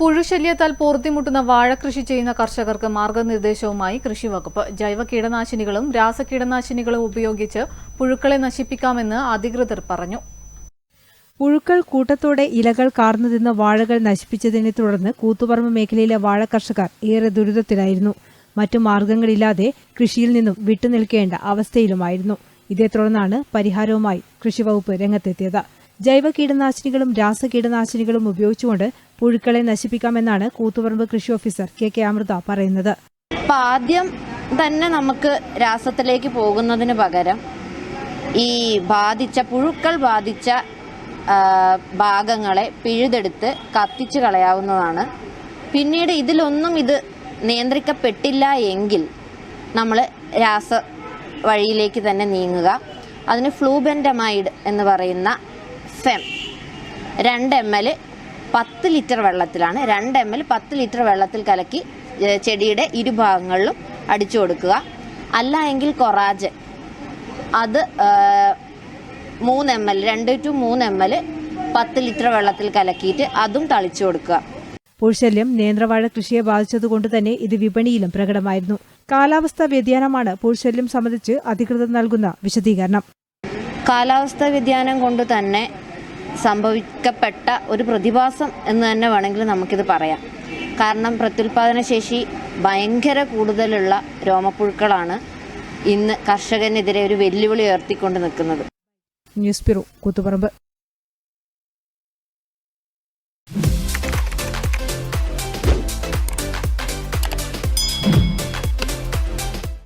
പുഴുശല്യത്താൽ പോർത്തിമുട്ടുന്ന വാഴകൃഷി ചെയ്യുന്ന കർഷകർക്ക് മാർഗനിർദ്ദേശവുമായി കൃഷിവകുപ്പ്. ജൈവ കീടനാശിനികളും രാസകീടനാശിനികളും ഉപയോഗിച്ച് പുഴുക്കളെ നശിപ്പിക്കാമെന്ന് അധികൃതർ പറഞ്ഞു. പുഴുക്കൾ കൂട്ടത്തോടെ ഇലകൾ കാർന്നു തിന്ന വാഴകൾ നശിപ്പിച്ചതിനെ തുടർന്ന് കൂത്തുപറമ്പ് മേഖലയിലെ വാഴ കർഷകർ ഏറെ ദുരിതത്തിലായിരുന്നു. മറ്റു മാർഗങ്ങളില്ലാതെ കൃഷിയിൽ നിന്നും വിട്ടുനിൽക്കേണ്ട അവസ്ഥയിലുമായിരുന്നു. ഇതേ തുടർന്നാണ് പരിഹാരവുമായി കൃഷിവകുപ്പ് രംഗത്തെത്തിയത്. ജൈവ കീടനാശിനികളും രാസ കീടനാശിനികളും ഉപയോഗിച്ചുകൊണ്ട് പുഴുക്കളെ നശിപ്പിക്കാമെന്നാണ് കൂത്തുപറമ്പ് കൃഷി ഓഫീസർ കെ കെ അമൃത പറയുന്നത്. ആദ്യം തന്നെ നമുക്ക് രാസത്തിലേക്ക് പോകുന്നതിന് പകരം ഈ ബാധിച്ച പുഴുക്കൾ ബാധിച്ച ഭാഗങ്ങളെ പിഴുതെടുത്ത് കത്തിച്ചു കളയാവുന്നതാണ്. പിന്നീട് ഇതിലൊന്നും ഇത് നിയന്ത്രിക്കപ്പെട്ടില്ല എങ്കിൽ നമ്മൾ രാസ വഴിയിലേക്ക് തന്നെ നീങ്ങുക. അതിന് ഫ്ലൂബെൻഡമൈഡ് എന്ന് പറയുന്ന ഫെം രണ്ട് എം എൽ പത്ത് ലിറ്റർ വെള്ളത്തിലാണ്. രണ്ട് എം എൽ പത്ത് ലിറ്റർ വെള്ളത്തിൽ കലക്കി ചെടിയുടെ ഇരുഭാഗങ്ങളിലും അടിച്ചു കൊടുക്കുക. അല്ല എങ്കിൽ കൊറാജൻ അത് മൂന്ന് എം എൽ രണ്ട് ടു മൂന്ന് എം എൽ പത്ത് ലിറ്റർ വെള്ളത്തിൽ കലക്കിയിട്ട് അതും തളിച്ചു കൊടുക്കുക. പൂഴ്ശല്യം നേന്ത്രവാഴ കൃഷിയെ ബാധിച്ചതുകൊണ്ട് തന്നെ ഇത് വിപണിയിലും പ്രകടമായിരുന്നു. കാലാവസ്ഥാ വ്യതിയാനമാണ് പൂഴ്ശല്യം സംബന്ധിച്ച് അധികൃതർ നൽകുന്ന വിശദീകരണം. കാലാവസ്ഥാ വ്യതിയാനം കൊണ്ട് തന്നെ സംഭവിക്കപ്പെട്ട ഒരു പ്രതിഭാസം എന്ന് തന്നെ വേണമെങ്കിൽ നമുക്കിത് പറയാം. കാരണം പ്രത്യുൽപാദന ശേഷി ഭയങ്കര കൂടുതലുള്ള രോമപ്പുഴുക്കളാണ് ഇന്ന് കർഷകനെതിരെ ഒരു വെല്ലുവിളി ഉയർത്തിക്കൊണ്ട് നിൽക്കുന്നത്. News bureau Kuthuparamba.